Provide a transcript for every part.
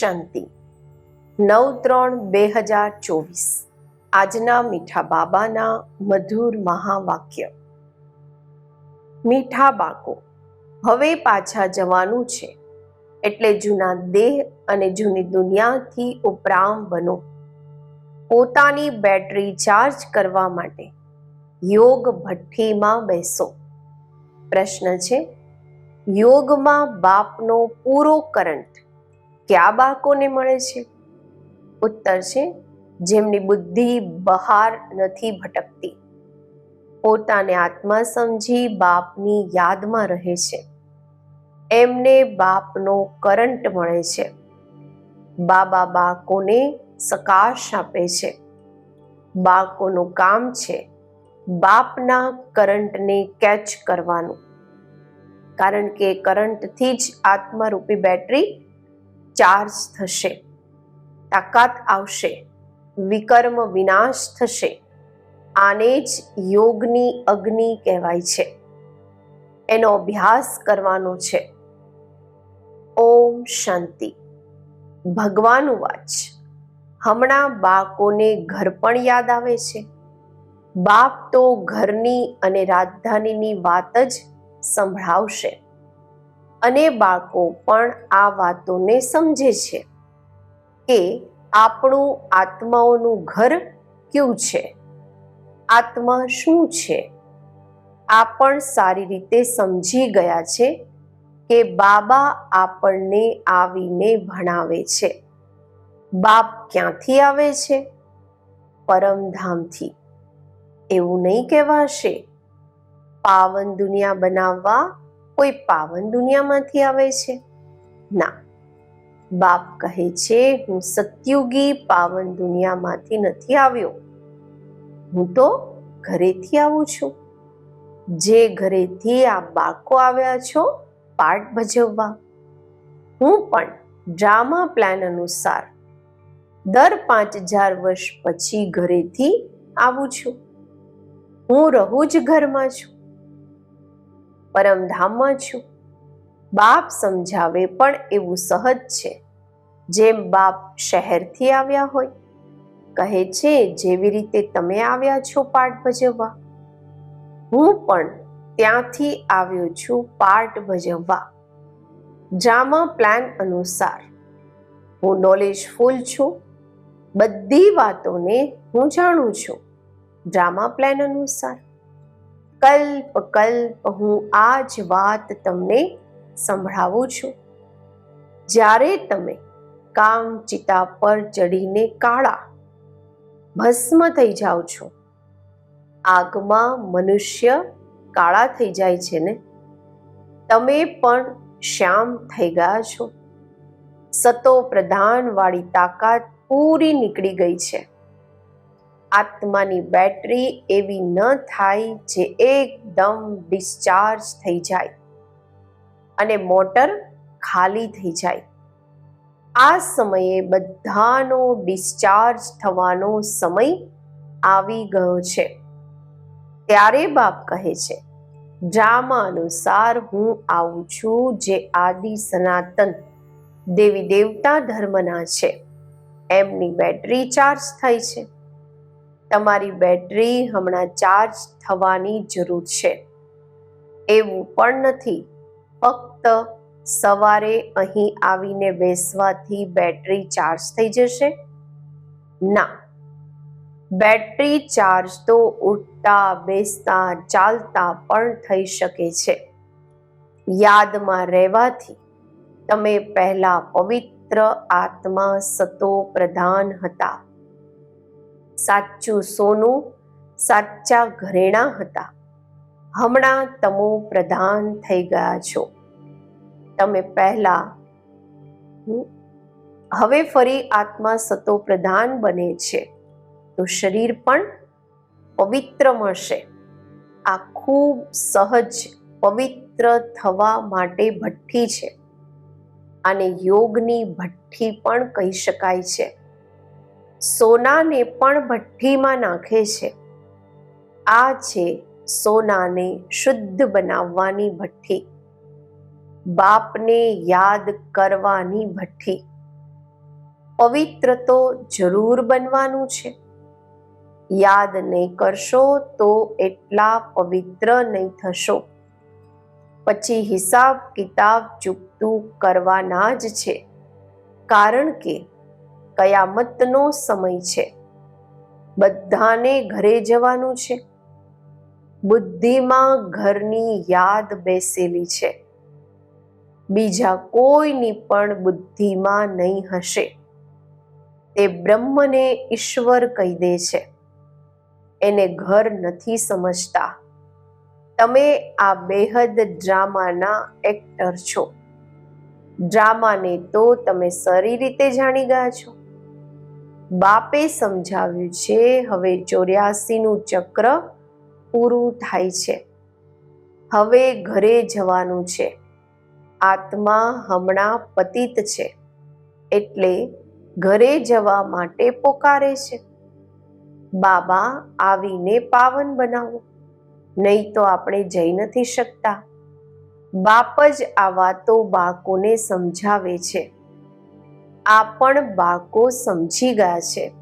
શાંતિ. નવ ત્રણ બે હજાર ચોવીસ. આજના મીઠા બાબાના મધુર મહાવાક્ય. મીઠા બાકો હવે પાછા જવાનું છે. એટલે જૂના દેહ અને જૂની દુનિયાથી ઉપરામ બનો. પોતાની બેટરી ચાર્જ કરવા માટે યોગ ભઠ્ઠીમાં બેસો. પ્રશ્ન છે, યોગમાં બાપનો પૂરો કરંટ કયા બાળકોને મળે છે? ઉત્તર છે, જેમની બુદ્ધિ બહાર નથી ભટકતી. પોતાને આત્મા સમજી બાપની યાદમાં રહે છે. એમને બાપનો કરંટ મળે છે. બાબા બાળકોને સકાશ આપે છે. બાળકોનું કામ છે બાપના કરંટને કેચ કરવાનું. કારણ કે કરંટથી જ આત્મારૂપી બેટરી ચાર્જ થશે. તાકાત આવશે. વિકર્મ વિનાશ થશે. આને જ યોગની અગ્નિ કહેવાય છે. એનો અભ્યાસ કરવાનો છે. ઓમ શાંતિ. ભગવાન વાચ. હમણાં બાળકોને ઘર પણ યાદ આવે છે. બાપ તો ઘરની અને રાજધાનીની વાત જ સંભળાવશે. અને બાળકો પણ આ વાતોને સમજે છે કે આપણું આત્માઓનું ઘર કયું છે? આત્મા શું છે? આ પણ સારી રીતે સમજી ગયા છે કે બાબા આપણને આવીને ભણાવે છે. બાપ ક્યાંથી આવે છે? પરમધામથી. એવું નહીં કહેવાશે. પાવન દુનિયા બનાવવા કોઈ પાવન દુનિયામાંથી આવે છે? ના. બાપ કહે છે, હું સત્યુગી પાવન દુનિયામાંથી નથી આવ્યો. હું તો ઘરેથી આવું છું. જે ઘરેથી આ બાળકો આવ્યા છો, પાઠ ભજવવા. હું પણ ડ્રામા પ્લાન અનુસાર દર પાંચ હજાર વર્ષ પછી ઘરેથી આવું છું. હું રહું જ ઘરમાં છું. પરમધામમાં છું. બાપ સમજાવે પણ એવું સહજ છે. જેમ બાપ શહેરથી આવ્યા હોય, કહે છે, જેવી રીતે તમે આવ્યા છો પાઠ ભજવવા. હું પણ ત્યાંથી આવ્યો છું પાઠ ભજવવા. ડ્રામા પ્લાન અનુસાર હું નોલેજફુલ છું. બધી વાતોને હું જાણું છું. ડ્રામા પ્લાન અનુસાર કલ્પ કલ્પ હું આ જ વાત તમને સંભળાવું છું. જ્યારે તમે કામ ચિતા પર ચડીને કાળા, ભસ્મ થઈ જાઓ છો, આગમાં મનુષ્ય કાળા થઈ જાય છે ને? તમે પણ શ્યામ થઈ ગયા છો. સતો પ્રધાન વાળી તાકાત પૂરી નીકળી ગઈ છે. આત્માની બેટરી એવી ન થાય જે એકદમ ડિસ્ચાર્જ થઈ જાય અને મોટર ખાલી થઈ જાય. આ સમયે બધાનો ડિસ્ચાર્જ થવાનો સમય આવી ગયો છે. ત્યારે બાપ કહે છે, ડ્રામા અનુસાર હું આવું છું જે આદિ સનાતન દેવી દેવતા ધર્મના છે. એમની બેટરી ચાર્જ થઈ છે. તમારી બેટરી હમણાં ચાર્જ થવાની જરૂર છે. એવું પણ નથી. ફક્ત સવારે અહીં આવીને બેસવાથી બેટરી ચાર્જ થઈ જશે? ના. બેટરી ચાર્જ તો ઉઠતા બેસતા, ચાલતા પણ થઈ શકે છે. યાદમાં રહેવાથી તમે પહેલા પવિત્ર આત્મા સતો પ્રધાન હતા. સાચું સોનું, સાચા ઘરેણા હતા. હમણાં તમો પ્રધાન થઈ ગયા છો. તમે પહેલા હવે ફરી આત્મા સતો પ્રધાન બને છે. તો શરીર પણ પવિત્ર મળશે. આ ખૂબ સહજ પવિત્ર થવા માટે ભઠ્ઠી છે. અને યોગની ભઠ્ઠી પણ કહી શકાય છે. સોનાને પણ ભઠ્ઠીમાં નાખે છે. આ છે સોનાને શુદ્ધ બનાવવાની ભઠ્ઠી. બાપને યાદ કરવાની ભઠ્ઠી. પવિત્ર તો જરૂર બનવાનું છે. યાદ નહીં કરશો તો એટલા પવિત્ર નહીં થશો. પછી હિસાબ કિતાબ ચૂકતું કરવાના જ છે. કારણ કે કયામતનો સમય છે. બધાને ઘરે જવાનું છે. બુદ્ધિમાં ઘરની યાદ બેસેલી છે. બીજા કોઈની પણ બુદ્ધિમાં નહીં હશે. તે બ્રહ્મને ઈશ્વર કહી દે છે. એને ઘર નથી સમજતા. તમે આ બેહદ ડ્રામાના એક્ટર છો. ડ્રામાને તો તમે સારી રીતે જાણી ગયા છો. બાપે સમજાવ્યું છે, હવે ચોર્યાસીનું ચક્ર પૂરું થાય છે. હવે ઘરે જવાનું છે. આત્મા હમણાં પતિત છે. એટલે ઘરે જવા માટે પોકારે છે. બાબા, આવીને પાવન બનાવો. નહીં તો આપણે જઈ નથી શકતા. બાપ જ આ વાતો બાળકોને સમજાવે છે. આ પણ બાળકો સમજી ગયા છે.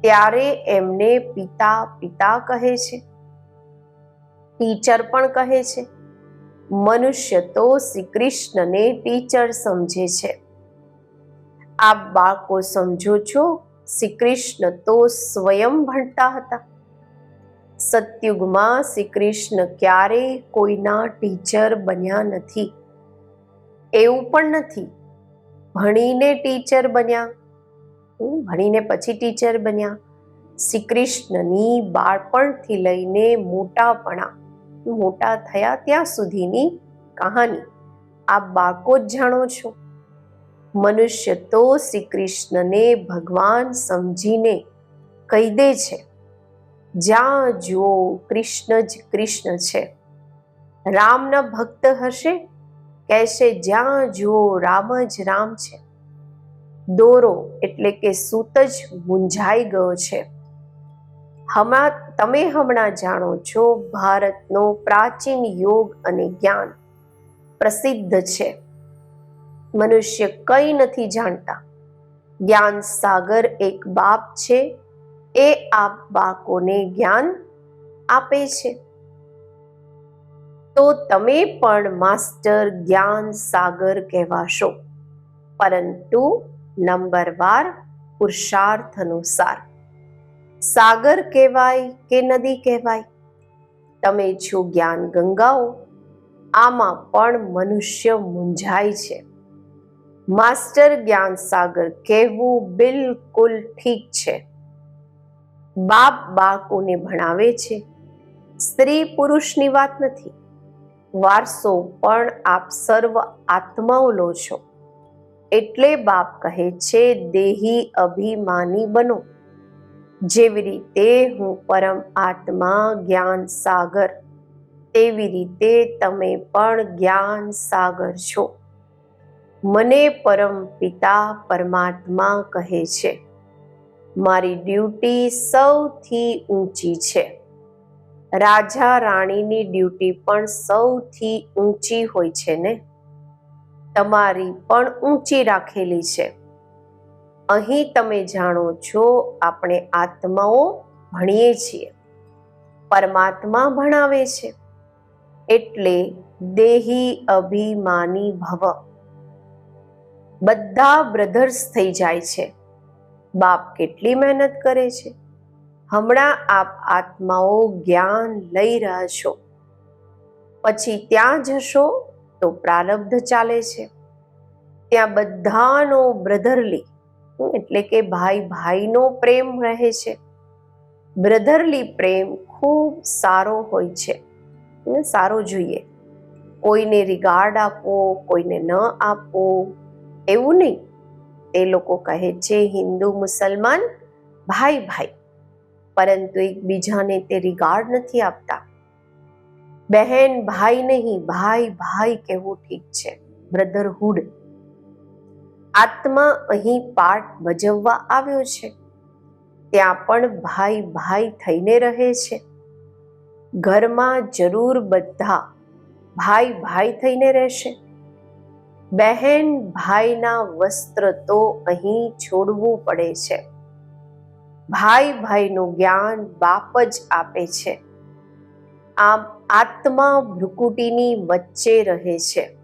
ત્યારે એમને પિતા પિતા કહે છે. ટીચર પણ કહે છે. મનુષ્ય તો શ્રી કૃષ્ણને ટીચર સમજે છે. આપ બાળકો સમજો છો શ્રી કૃષ્ણ તો સ્વયં ભણતા હતા. સતયુગમાં શ્રી કૃષ્ણ ક્યારેય કોઈના ટીચર બન્યા નથી. એવું પણ નથી. ભણીને ટીચર બન્યા. ભણીને પછી ટીચર બન્યા. શ્રી કૃષ્ણની બાળપણથી લઈને મોટાપણા, મોટા થયા ત્યાં સુધીની કહાની. આપ બાળકો જ જાણો છો. મનુષ્ય તો શ્રી કૃષ્ણને ભગવાન સમજીને કહી દે છે જ્યાં જુઓ, કૃષ્ણ જ કૃષ્ણ છે. રામના ભક્ત હશે કહેશે, જ્યાં જુઓ, રામ જ રામ છે. દોરો એટલે કે સૂત જ મૂંઝાઈ ગયો છે. હમણાં તમે હમણાં જાણો છો, ભારતનો પ્રાચીન યોગ અને જ્ઞાન પ્રસિદ્ધ છે. મનુષ્ય કંઈ નથી જાણતા. જ્ઞાન સાગર એક બાપ છે. એ આ બાકોને જ્ઞાન આપે છે. તો તમે પણ માસ્ટર જ્ઞાન સાગર કહેવાશો. પરંતુ નંબરવાર પુરુષાર્થ અનુસાર સાગર કહેવાય કે નદી કહેવાય? તમે છો જ્ઞાન ગંગાઓ, આમાં પણ મનુષ્ય મૂંઝાય છે. માસ્ટર જ્ઞાન સાગર કહેવું બિલકુલ ઠીક છે. બાપ બાળકોને ભણાવે છે. સ્ત્રી પુરુષની વાત નથી. વારસો, પણ આપ સર્વ આત્માઓ લો છો. એટલે બાપ કહે છે, દેહી અભિમાની બનો. જેવી રીતે હું પરમ આત્મા જ્ઞાન સાગર, તેવી રીતે તમે પણ જ્ઞાન સાગર છો. મને પરમ પિતા પરમાત્મા કહે છે, મારી ડ્યુટી સૌથી ઊંચી છે. રાજા રાણીની ડ્યુટી પણ સૌથી ઊંચી હોય છે ને? તમારી પણ ઊંચી રાખેલી છે. અહીં તમે જાણો છો, આપણે આત્માઓ ભણીએ છીએ. પરમાત્મા ભણાવે છે. એટલે દેહી અભિમાની ભવ. બધા બ્રધર્સ થઈ જાય છે. બાપ કેટલી મહેનત કરે છે. હમણાં આપ આત્માઓ જ્ઞાન લઈ રહ્યા છો. પછી ત્યાં જશો તો પ્રારબ્ધ ચાલે છે. ત્યાં બધાનો બ્રધરલી એટલે કે ભાઈ ભાઈનો પ્રેમ રહે છે. બ્રધરલી પ્રેમ ખૂબ સારો હોય છે. સારો જોઈએ. કોઈને રિગાર્ડ આપો, કોઈને ન આપો, એવું નહીં. તે લોકો કહે છે હિન્દુ મુસલમાન, ભાઈ ભાઈ. પરંતુ એકબીજાને તે રિગાર્ડ નથી આપતા. બહેન, ભાઈ નહીં, ભાઈ ભાઈ કહેવું ઠીક છે. બ્રધરહુડ આત્મા અહીં પાઠ ભજવવા આવ્યો છે. ત્યાં પણ ભાઈ ભાઈ થઈને રહે છે. ઘરમાં જરૂર બધા ભાઈ ભાઈ થઈને રહેશે. બહેન, ભાઈના વસ્ત્ર તો અહીં છોડવું પડે છે. ભાઈ ભાઈનું જ્ઞાન બાપ જ આપે છે. આમ આત્મા ભ્રુકુટીની વચ્ચે રહે છે.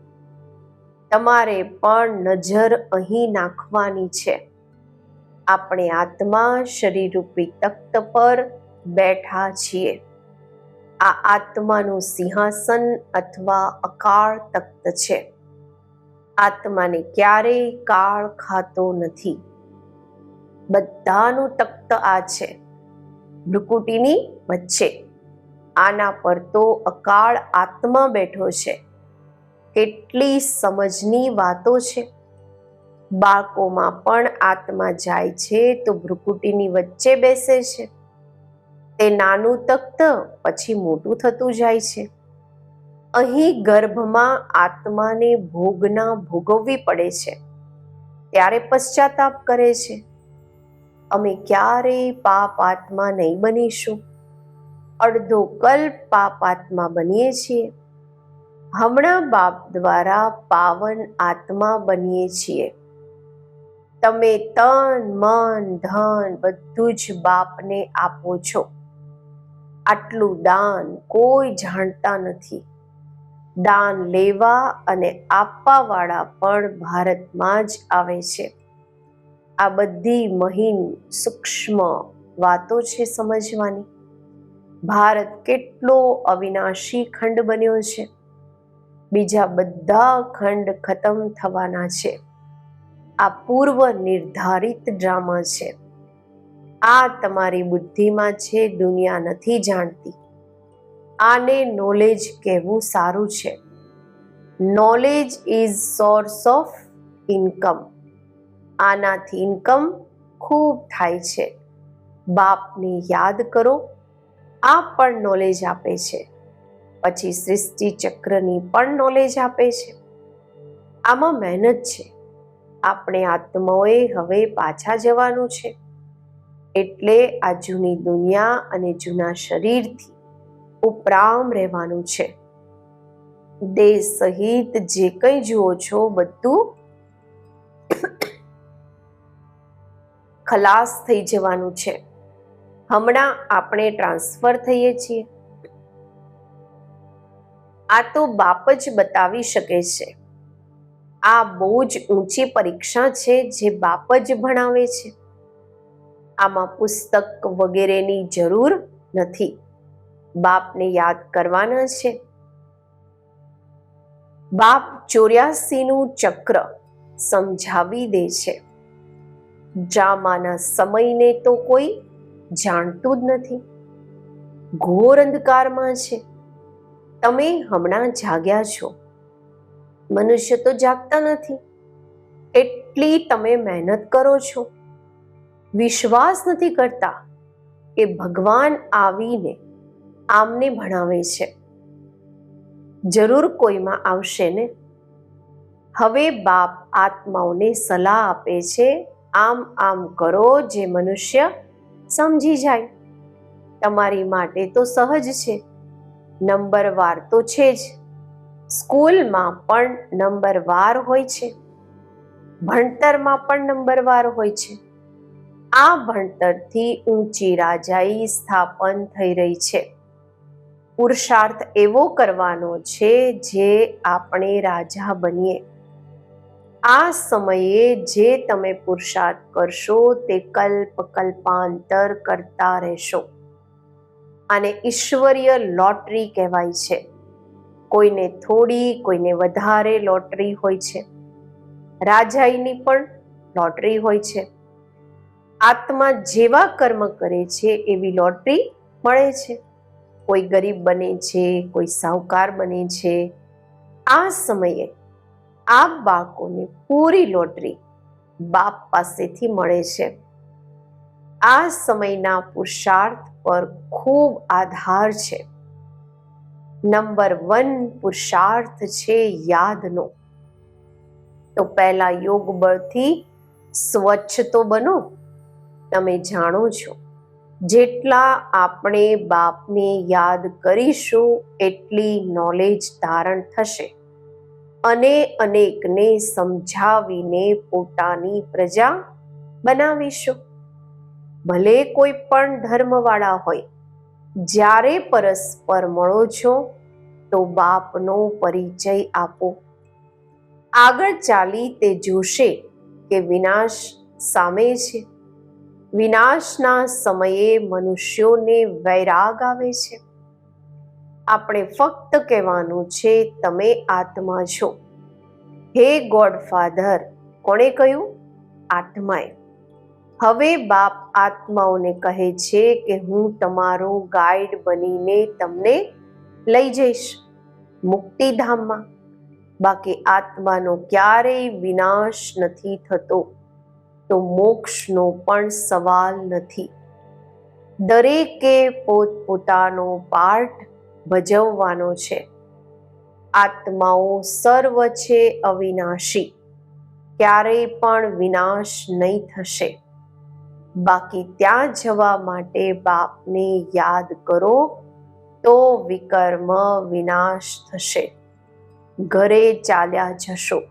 તમારે પણ નજર અહીં નાખવાની છે. આપણે આત્મા શરીરરૂપી તખ્ત પર બેઠા છીએ. આ આત્માનું સિંહાસન અથવા અકાળ તખ્ત છે. આત્માને ક્યારેય કાળ ખાતો નથી. બધાનું તખ્ત આ છે. ભ્રુકુટીની વચ્ચે. આના પર તો અકાળ આત્મા બેઠો છે. કેટલી સમજની વાતો છે. બાળકોમાં પણ આત્મા જાય છે તો ભ્રુકુટીની વચ્ચે બેસે છે. તે નાનું તખ્ત પછી મોટું થતું જાય છે. અહીં ગર્ભમાં આત્માને ભોગના ભોગવવી પડે છે. ત્યારે પશ્ચાતાપ કરે છે. અમે ક્યારેય પાપ આત્મા નહીં બનીશું. અડધો કલ્પ પાપ આત્મા બનીએ છીએ. હમણાં બાપ દ્વારા પાવન આત્મા બનીએ છીએ. તમે તન, મન, ધન બધું જ બાપને આપો છો. આટલું દાન કોઈ જાણતા નથી. દાન લેવા અને આપવાવાળા પણ ભારતમાં જ આવે છે. આ બધી મહીન સૂક્ષ્મ વાતો છે સમજવાની. ભારત કેટલો અવિનાશી ખંડ બન્યો છે. બીજા બધા ખંડ ખતમ થવાના છે. આ પૂર્વ નિર્ધારિત ડ્રામા છે. આ તમારી બુદ્ધિમાં છે, દુનિયા નથી જાણતી. આને નોલેજ કહેવું સારું છે. Knowledge is source of income આનાથી ઇન્કમ ખૂબ થાય છે. બાપને યાદ કરો, આ પણ નોલેજ આપે છે. પછી સૃષ્ટિ ચક્રની પણ નોલેજ આપે છે. આમાં મહેનત છે. આપણે આત્માઓએ હવે પાછા જવાનું છે. એટલે આ જૂની દુનિયા અને જૂના શરીરથી ઉપરામ રહેવાનું છે. દેહ સહિત જે કંઈ જુઓ છો બધું ખલાસ થઈ જવાનું છે. હમણાં આપણે ટ્રાન્સફર થઈએ છીએ. આ તો બાપ જ બતાવી શકે છે. આ બહુ જ ઊંચી પરીક્ષા છે જે બાપ જ ભણાવે છે. આમાં પુસ્તક વગેરેની જરૂર નથી. બાપને યાદ કરવાના છે. બાપ ચોર્યાસીનું ચક્ર સમજાવી દે છે. ડ્રામાના સમયને તો કોઈ જાણતું જ નથી. ઘોર અંધકારમાં છે. તમે હમણાં જાગ્યા છો. મનુષ્ય તો જાગતા નથી. એટલી તમે મહેનત કરો છો. વિશ્વાસ નથી કરતા કે ભગવાન આવીને આમને ભણાવે છે. જરૂર કોઈમાં આવશે ને? હવે બાપ આત્માઓને સલાહ આપે છે આમ આમ કરો જે મનુષ્ય સમજી જાય. તમારી માટે તો સહજ છે. નંબરવાર તો છે જ. સ્કૂલમાં પણ નંબરવાર હોય છે. ભણતરમાં પણ નંબરવાર હોય છે. આ ભણતરથી ઊંચી રાજાઈ સ્થાપન થઈ રહી છે. પુરુષાર્થ એવો કરવાનો છે જે આપણે રાજા બનીએ. આ સમયે જે તમે પુરુષાર્થ કરશો તે કલ્પ કલ્પાંતર કરતા રહેશો. આને ઈશ્વરીય લોટરી કહેવાય છે. કોઈને થોડી, કોઈને વધારે લોટરી હોય છે. રાજાઈની પણ લોટરી હોય છે. આત્મા જેવા કર્મ કરે છે એવી લોટરી મળે છે. કોઈ ગરીબ બને છે, કોઈ સાહુકાર બને છે. આ સમયે આ બાળકોને પૂરી લોટરી બાપ પાસેથી મળે છે. આ સમયના પુરુષાર્થ પર ખૂબ આધાર છે. નંબર વન પુરુષાર્થ છે યાદનો. તો પહેલા યોગ બળથી સ્વચ્છ તો બનો, તમે જાણો છો. જેટલા આપણે બાપને યાદ કરીશું, એટલી નોલેજ ધારણ થશે. અને અનેકને સમજાવીને પોતાની પ્રજા બનાવીશું. ભલે કોઈ પણ ધર્મવાળા હોય, જ્યારે પરસ્પર મળો છો, તો બાપનો પરિચય આપો. આગળ ચાલી તે જોશે કે વિનાશ સામે છે. વિનાશના સમયે મનુષ્યોને વૈરાગ આવે છે. આપણે ફક્ત કહેવાનું છે, તમે આત્મા છો. હે ગોડ ફાધર, કોણે કહ્યું? આત્માએ. હવે બાપ આત્માઓને કહે છે કે, હું તમારો ગાઈડ બનીને તમને લઈ જઈશ મુક્તિધામમાં. બાકી આત્માનો ક્યારેય વિનાશ નથી થતો, તો મોક્ષનો પણ સવાલ નથી. દરેકે પોતપોતાનો પાર્ટ ભજવવાનો છે. આત્માઓ સર્વ છે અવિનાશી. ક્યારેય પણ વિનાશ નહીં થશે. બાકી ત્યાં જવા માટે બાપને યાદ કરો, તો વિકર્મ વિનાશ થશે. ઘરે ચાલ્યા જશો.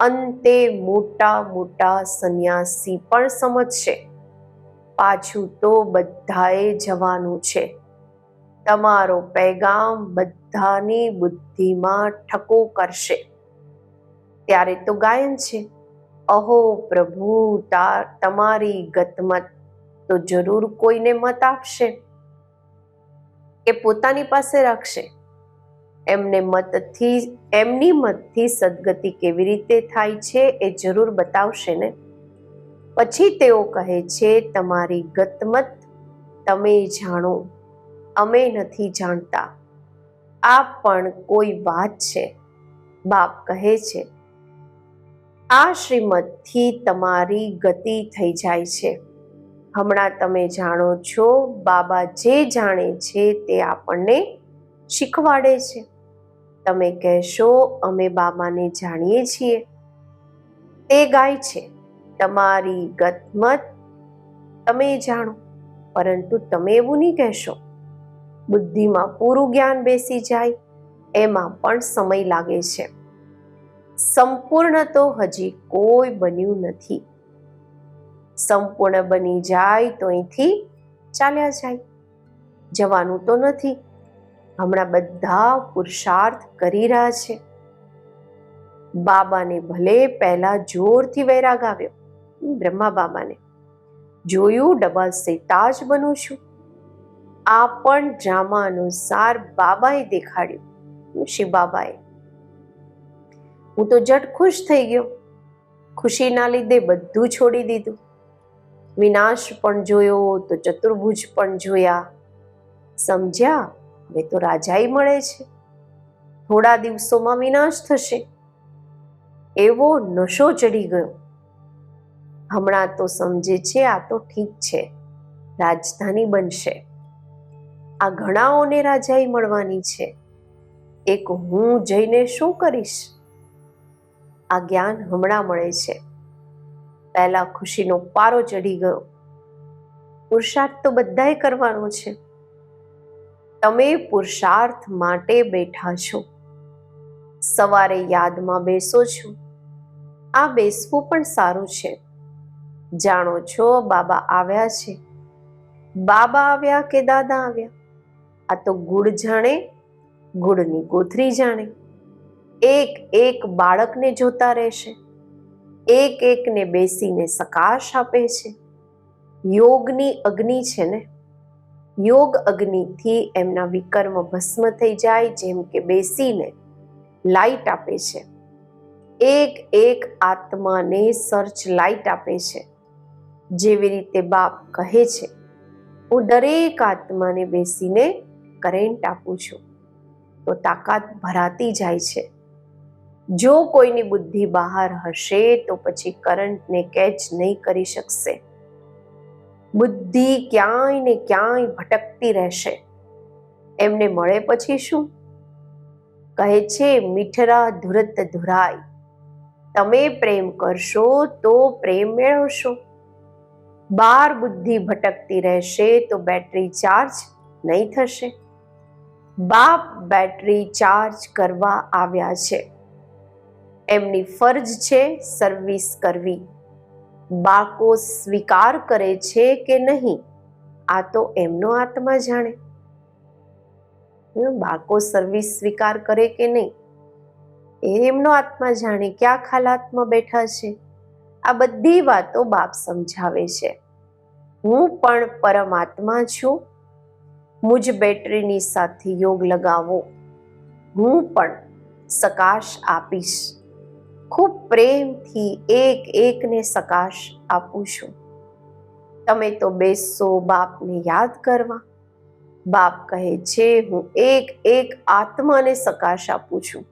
અંતે મોટા મોટા સંન્યાસી પણ સમજશે. પાછું તો બધાએ જવાનું છે. તમારો પૈગામ બધાની બુદ્ધિમાં ઠકો કરશે. ત્યારે તો ગાયન છે, અહો પ્રભુ તમારી ગતમત તો જરૂર કોઈને મત આપશે? કે પોતાની પાસે રાખશે? એમને મતથી, એમની મતથી સદગતિ કેવી રીતે થાય છે એ જરૂર બતાવશે ને? પછી તેઓ કહે છે, તમારી ગતમત તમે જાણો. અમે નથી જાણતા. આ પણ કોઈ વાત છે, બાપ કહે છે. આ શ્રીમદથી તમારી ગતિ થઈ જાય છે. હમણાં તમે જાણો છો, બાબા જે જાણે છે તે આપણને શીખવાડે છે. તમે કહેશો, અમે બાબાને જાણીએ છીએ. તે ગાય છે, તમારી ગતમત તમે જાણો, પરંતુ તમે એવું નહીં કહેશો. બુદ્ધિમાં પૂરું જ્ઞાન બેસી જાય, એમાં પણ સમય લાગે છે. સંપૂર્ણ તો હજી કોઈ બન્યું નથી. સંપૂર્ણ બની જાય તો અહીંથી ચાલ્યા જાય. જવાનું તો નથી. હમણાં બધા પુરુષાર્થ કરી રહ્યા છે. બાબાને ભલે પહેલા જોરથી વૈરાગ આવ્યો. બ્રહ્મા બાબાને. જોયું ડબલ સેતા જ બનું છું. આ પણ ડ્રામા અનુસાર બાબાએ દેખાડ્યું. શિવ બાબાએ. હું તો જટ ખુશ થઈ ગયો. ખુશીના લીધે બધું છોડી દીધું. વિનાશ પણ જોયો, તો ચતુર્ભુજ પણ જોયા. સમજ્યા, હવે તો રાજાઈ મળે છે. થોડા દિવસોમાં વિનાશ થશે. એવો નશો ચડી ગયો. હમણાં તો સમજે છે, આ તો ઠીક છે. રાજધાની બનશે. આ ઘણાઓને રાજાઈ મળવાની છે. એક હું જઈને શું કરીશ? આ જ્ઞાન હમણાં મળે છે. પહેલા ખુશીનો પારો ચડી ગયો. પુરુષાર્થ તો બધાએ કરવાનો છે. તમે પુરુષાર્થ માટે બેઠા છો. સવારે યાદમાં બેસો છો. આ બેસવું પણ સારું છે. જાણો છો બાબા આવ્યા છે. બાબા આવ્યા કે દાદા આવ્યા? આ તો ગુડ જાણે ગુડની કોથરી જાણે. એક એક બાળકને જોતા રહેશે, એક એકને બેસીને સકાશ આપે છે. યોગની અગ્નિ છે ને, યોગ અગ્નિથી એમના વિકર્મ ભસ્મ થઈ જાય, જેમ કે બેસીને લાઈટ આપે છે. એક એક આત્માને સર્ચ લાઈટ આપે છે. જેવી રીતે બાપ કહે છે, હું દરેક આત્માને બેસીને કરેન્ટ આપું છું, તો તાકાત ભરાતી જાય છે. જો કોઈની બુદ્ધિ બહાર હશે, તો પછી કરંટને કેચ નહીં કરી શકશે. બુદ્ધિ ક્યાંય ને ક્યાંય ભટકતી રહેશે. એમને મળે પછી શું? કહે છે, મીઠરા ધુરત ધુરાય તમે પ્રેમ કરશો, તો પ્રેમ મેળવશો. બાર બુદ્ધિ ભટકતી રહેશે, તો બેટરી ચાર્જ નહીં થશે. બાપ બેટરી ચાર્જ કરવા આવ્યા છે. એમની ફરજ છે સર્વિસ કરવી. બાળકો સ્વીકાર કરે છે કે નહીં, આ તો એમનો આત્મા જાણે. બાળકો સર્વિસ સ્વીકાર કરે કે નહીં, એ એમનો આત્મા જાણે ક્યાં ખાલાતમાં બેઠા છે. આ બધી વાતો બાપ સમજાવે છે. હું પણ પરમાત્મા છું મુજ બેટરીની સાથે યોગ લગાવો. હું પણ સકાશ આપીશ. ખૂબ પ્રેમથી એક એકને સકાશ આપું છું. તમે તો બેસો બાપને યાદ કરવા. બાપ કહે છે, હું એક એક આત્માને સકાશ આપું છું.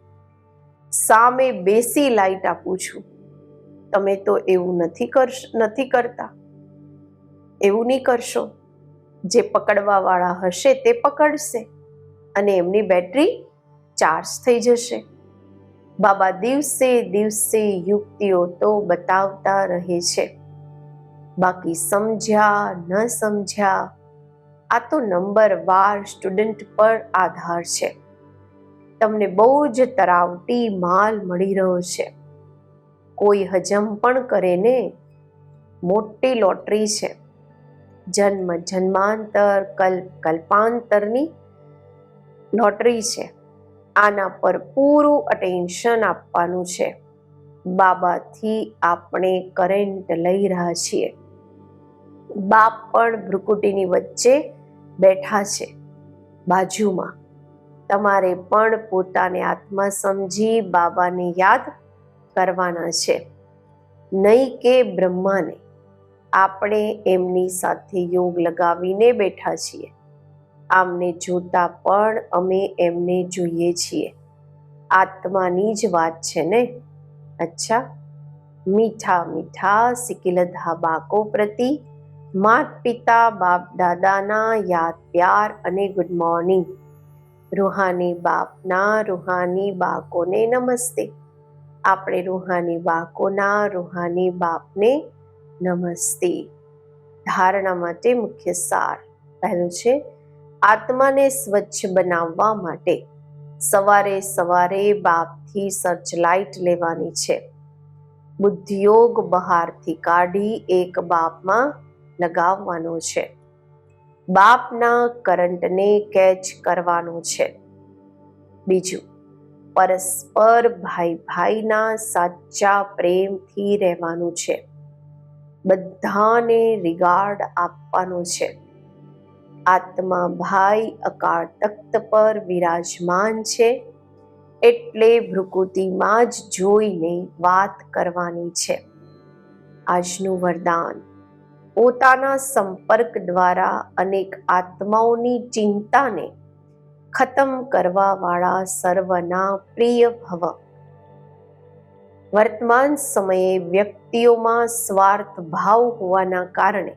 સામે બેસી લાઈટ આપું છું. તમે તો એવું નથી કરશ, નથી કરતા. એવું નહીં કરશો. જે પકડવા વાળા હશે તે પકડશે અને એમની બેટરી ચાર્જ થઈ જશે. બાબા દિવસે દિવસે યુક્તિઓ તો બતાવતા રહે છે. બાકી સમજ્યા, ન સમજ્યા, આ તો નંબર વાર સ્ટુડન્ટ પર આધાર છે. તમને બહુ જ તરાવટી માલ મળી રહ્યો છે. કોઈ હજમ પણ કરે ને, મોટી લોટરી છે. જન્મ, જન્માંતર, કલ્પ, કલ્પાંતરની લોટરી છે. આના પર પૂરું અટેન્શન આપવાનું છે. બાબાથી આપણે કરંટ લઈ રહ્યા છીએ. બાપ પણ ભ્રુકુટીની વચ્ચે બેઠા છે, બાજુમાં. તમારે પણ પોતાને આત્મા સમજી બાબાને યાદ કરવાના છે. નહીં કે બ્રહ્માને. આપણે એમની સાથે યોગ લગાવીને બેઠા છીએ. આમને જોતા પણ અમે એમને જોઈએ છીએ. આત્માની જ વાત છે ને? અચ્છા. મીઠા મીઠા સિકિલધા બાકો પ્રતિ માત પિતા, બાપ દાદાના યાદ, પ્યાર અને ગુડ મોર્નિંગ રૂહાની બાપના રૂહાની બાકોને નમસ્તે. આપણે રૂહાની બાકોના રૂહાની બાપને નમસ્તે. ધારણા માટે મુખ્ય સાર પહેલું છે, આત્માને સ્વચ્છ બનાવવા માટે સવારે સવારે બાપથી સર્ચ લાઇટ લેવાની છે. બુદ્ધિયોગ બહારથી કાઢી એક બાપમાં લગાવવાનો છે. બાપના કરંટને કેચ કરવાનો છે. બીજું, પરસ્પર ભાઈ ભાઈના સાચા પ્રેમથી રહેવાનું છે. બધાને રિગાર્ડ આપવાનો છે. આત્મા ભાઈ અકાળ તખ્ત પર વિરાજમાન છે. એટલે ભૃકૃતિમાં જ જોઈને વાત કરવાની છે. આજનું વરદાન. પોતાના સંપર્ક દ્વારા અનેક આત્માઓની ચિંતાને ખતમ કરવાવાળા સર્વના પ્રિય ભવ. વર્તમાન સમયે વ્યક્તિઓમાં સ્વાર્થ ભાવ હોવાના કારણે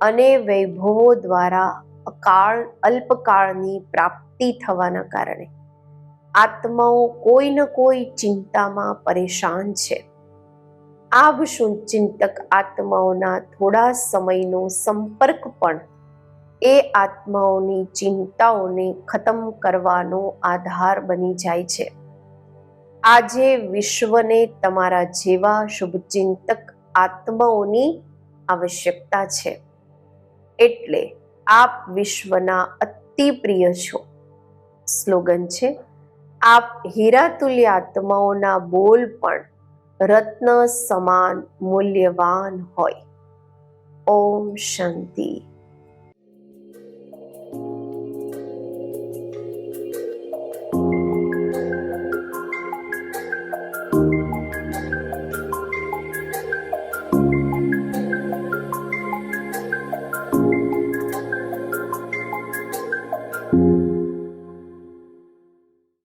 અને વૈભવો દ્વારા અકાળ, અલ્પકાળની પ્રાપ્તિ થવાના કારણે આત્માઓ કોઈ ન કોઈ ચિંતામાં પરેશાન છે. આ ચિંતક આત્માઓના થોડા સમયનો સંપર્ક પણ એ આત્માઓની ચિંતાઓને ખતમ કરવાનો આધાર બની જાય છે? આજે વિશ્વને તમારા જેવા શુભચિંતક આત્માઓની આવશ્યકતા છે. એટલે આપ વિશ્વના અતિ પ્રિય છો. સ્લોગન છે, આપ હીરાતુલ્ય આત્માઓના બોલ પણ રત્ન સમાન મૂલ્યવાન હોય. ઓમ શાંતિ.